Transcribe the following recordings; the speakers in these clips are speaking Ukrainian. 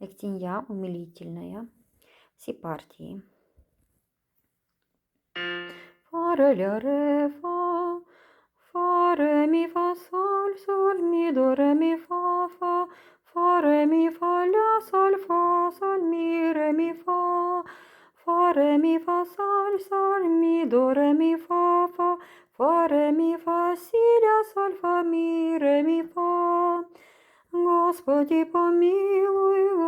як тінья умилительная. Всі партії. Фа, ре, фа, фа, мі, фа, соль, соль, мі, до, ре, мі, фа, фа, фа, мі, фа, ля, соль, фа, соль, мі, ре, мі, фа, фа, мі, фа, соль, соль, мі, до, ре, мі, фа, фа, фа, мі, фа, сі, ля, соль, фа, мі, ре, мі, фа. Господи, помилуй,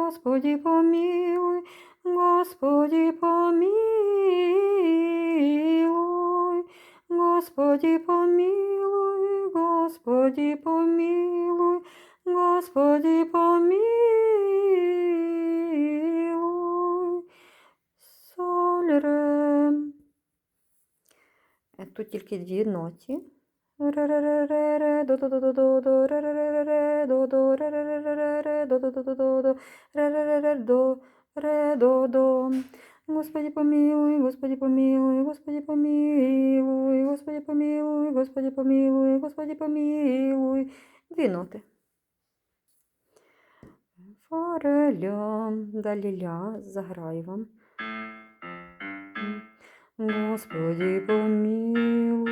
Господи, помилуй, Господи, помилуй, Господи, помилуй, Господи, помилуй, Господи, помилуй. Соль, ре. Тут тільки дві ноті. Господи помилуй, Господи помилуй, Господи помилуй, Господи помилуй, Господи помилуй, Господи помилуй. Дві ноти. Фа, ре, далі ля, заграю вам. Господи помилуй,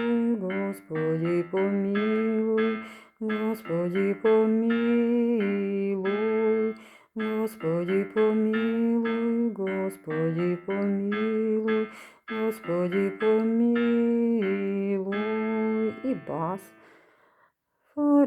Господи помилуй, Господи помилуй, Господи помилуй, Господи помилуй, Господи помилуй. І бас. Фа,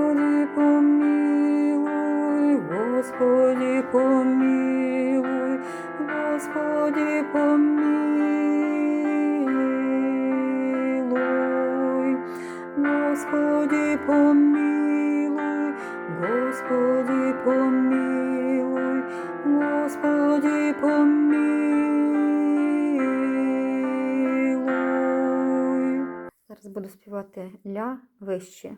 Господи, помилуй, Господи, помилуй, Господи, помилуй, Господи, помилуй, Господи, помилуй. Зараз буду співати ля вище.